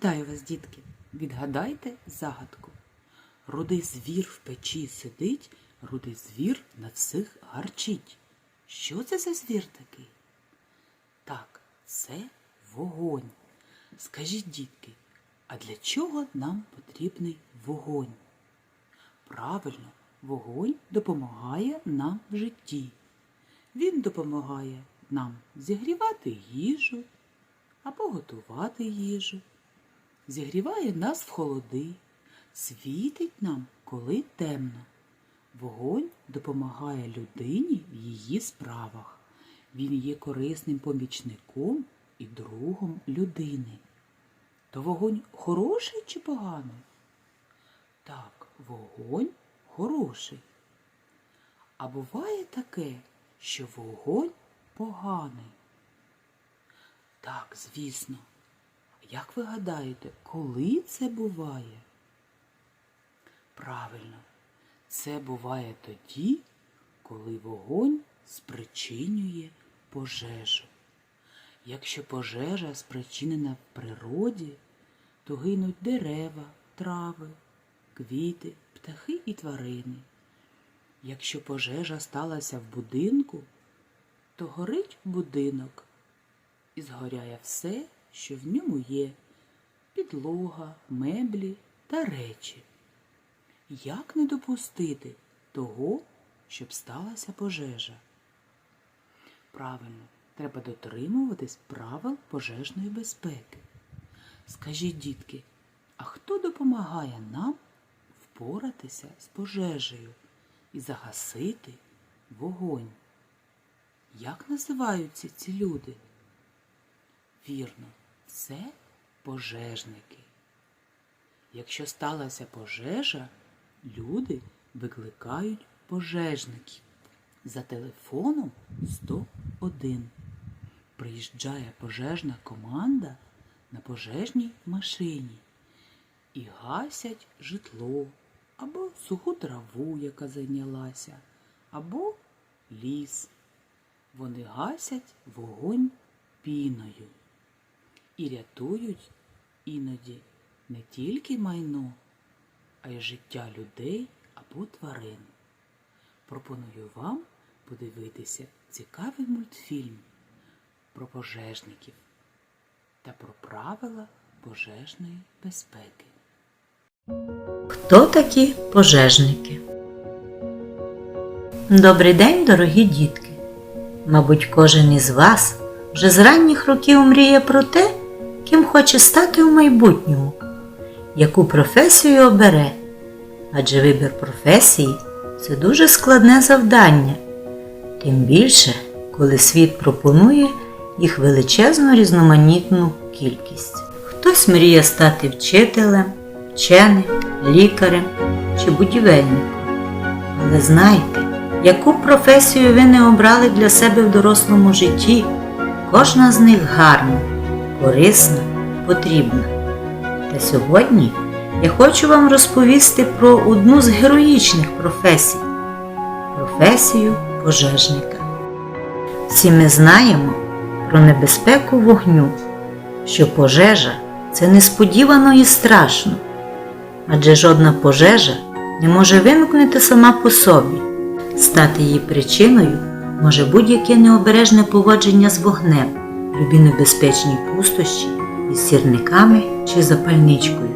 Вітаю вас, дітки! Відгадайте загадку. Рудий звір в печі сидить, рудий звір на всіх гарчить. Що це за звір такий? Так, це вогонь. Скажіть, дітки, а для чого нам потрібний вогонь? Правильно, вогонь допомагає нам в житті. Він допомагає нам зігрівати їжу або готувати їжу, зігріває нас в холоди, світить нам, коли темно. Вогонь допомагає людині в її справах. Він є корисним помічником і другом людини. То вогонь хороший чи поганий? Так, вогонь хороший. А буває таке, що вогонь поганий. Так, звісно. Як ви гадаєте, коли це буває? Правильно, це буває тоді, коли вогонь спричинює пожежу. Якщо пожежа спричинена в природі, то гинуть дерева, трави, квіти, птахи і тварини. Якщо пожежа сталася в будинку, то горить будинок і згоряє все, що в ньому є підлога, меблі та речі. Як не допустити того, щоб сталася пожежа? Правильно, треба дотримуватись правил пожежної безпеки. Скажіть, дітки, а хто допомагає нам впоратися з пожежею і загасити вогонь? Як називаються ці люди? Вірно, це пожежники. Якщо сталася пожежа, люди викликають пожежників за телефоном 101. Приїжджає пожежна команда на пожежній машині і гасять житло або суху траву, яка зайнялася, або ліс. Вони гасять вогонь піною і рятують іноді не тільки майно, а й життя людей або тварин. Пропоную вам подивитися цікавий мультфільм про пожежників та про правила пожежної безпеки. Хто такі пожежники? Добрий день, дорогі дітки! Мабуть, кожен із вас вже з ранніх років мріє про те, ким хоче стати у майбутньому, яку професію обере. Адже вибір професії це дуже складне завдання, тим більше, коли світ пропонує їх величезну різноманітну кількість. Хтось мріє стати вчителем, вченим, лікарем чи будівельником. Але знайте, яку професію ви не обрали для себе в дорослому житті, кожна з них гарна, корисна, потрібна. Та сьогодні я хочу вам розповісти про одну з героїчних професій професію пожежника. Всі ми знаємо про небезпеку вогню, що пожежа це несподівано і страшно, адже жодна пожежа не може виникнути сама по собі. Стати її причиною може будь-яке необережне поводження з вогнем, любі небезпечні пустощі із сірниками чи запальничкою.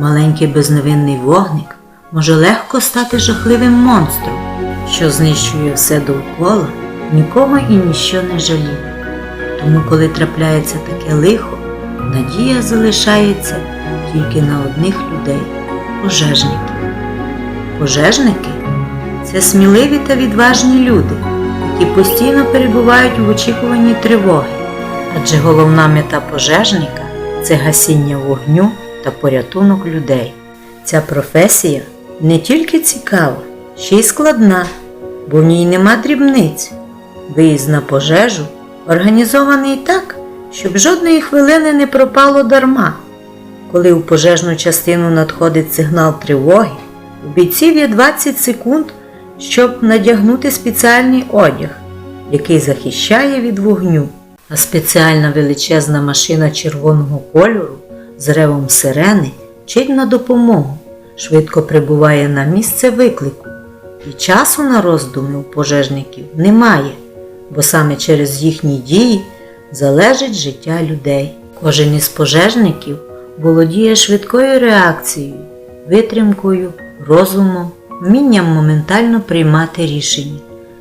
Маленький безневинний вогник може легко стати жахливим монстром, що знищує все довкола, нікого і ніщо не жаліє. Тому, коли трапляється таке лихо, надія залишається тільки на одних людей пожежників. Пожежники це сміливі та відважні люди, які постійно перебувають в очікуванні тривоги, адже головна мета пожежника це гасіння вогню та порятунок людей. Ця професія не тільки цікава, ще й складна, бо в ній нема дрібниць. Виїзд на пожежу організований так, щоб жодної хвилини не пропало дарма. Коли у пожежну частину надходить сигнал тривоги, у бійців є 20 секунд, щоб надягнути спеціальний одяг, який захищає від вогню. А спеціальна величезна машина червоного кольору з ревом сирени чить на допомогу, швидко прибуває на місце виклику. І часу на роздуми у пожежників немає, бо саме через їхні дії залежить життя людей. Кожен із пожежників володіє швидкою реакцією, витримкою, розумом, вмінням моментально приймати рішення,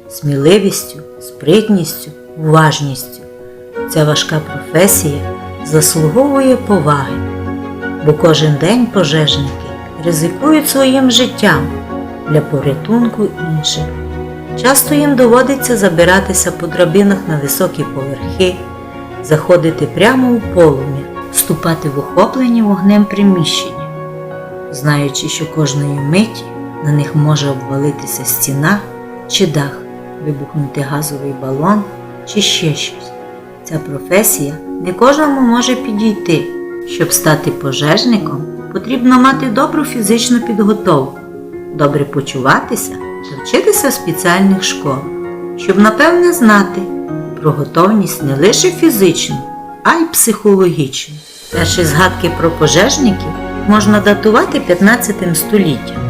сміливістю, спритністю, уважністю. Ця важка професія заслуговує поваги, бо кожен день пожежники ризикують своїм життям для порятунку інших. Часто їм доводиться забиратися по драбинах на високі поверхи, заходити прямо у полум'я, вступати в охоплені вогнем приміщення, знаючи, що кожної миті на них може обвалитися стіна чи дах, вибухнути газовий балон чи ще щось. Ця професія не кожному може підійти. Щоб стати пожежником, потрібно мати добру фізичну підготовку, добре почуватися та вчитися в спеціальних школах, щоб напевне знати про готовність не лише фізичну, а й психологічну. Перші згадки про пожежників можна датувати 15 століттям.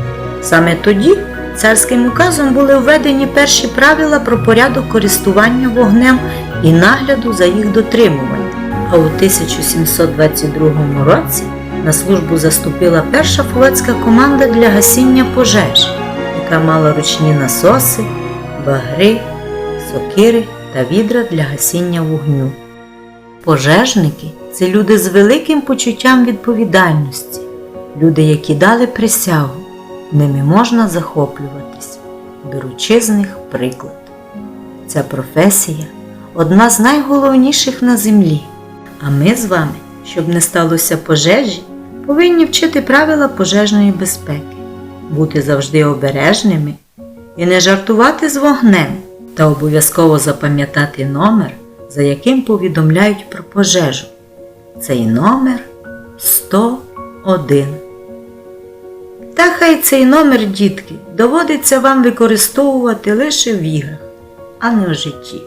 Саме тоді царським указом були введені перші правила про порядок користування вогнем і нагляду за їх дотримуванням. А у 1722 році на службу заступила перша флотська команда для гасіння пожеж, яка мала ручні насоси, багри, сокири та відра для гасіння вогню. Пожежники це люди з великим почуттям відповідальності, люди, які дали присягу, ними можна захоплюватись, беручи з них приклад. Ця професія одна з найголовніших на землі. А ми з вами, щоб не сталося пожежі, повинні вчити правила пожежної безпеки, бути завжди обережними і не жартувати з вогнем, та обов'язково запам'ятати номер, за яким повідомляють про пожежу. Цей номер 101. Та хай цей номер, дітки, доводиться вам використовувати лише в іграх, а не в житті.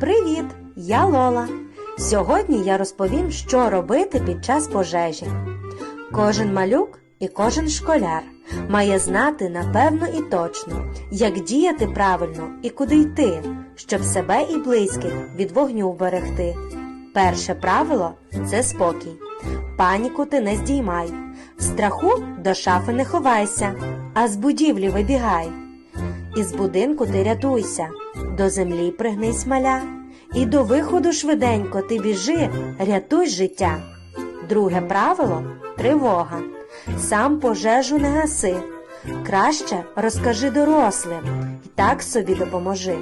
Привіт! Я Лола. Сьогодні я розповім, що робити під час пожежі. Кожен малюк і кожен школяр має знати напевно і точно, як діяти правильно і куди йти, щоб себе і близьких від вогню вберегти. Перше правило це спокій. Паніку ти не здіймай. В страху до шафи не ховайся, а з будівлі вибігай. Із будинку ти рятуйся, до землі пригнись маля, і до виходу швиденько ти біжи, рятуй життя. Друге правило тривога. Сам пожежу не гаси. Краще розкажи дорослим і так собі допоможи.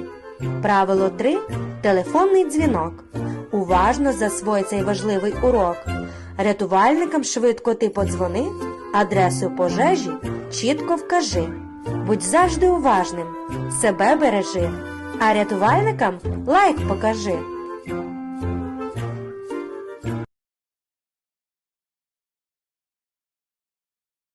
Правило 3. Телефонний дзвінок. Уважно засвой цей важливий урок. Рятувальникам швидко ти подзвони, адресу пожежі чітко вкажи. Будь завжди уважним, себе бережи, а рятувальникам лайк покажи.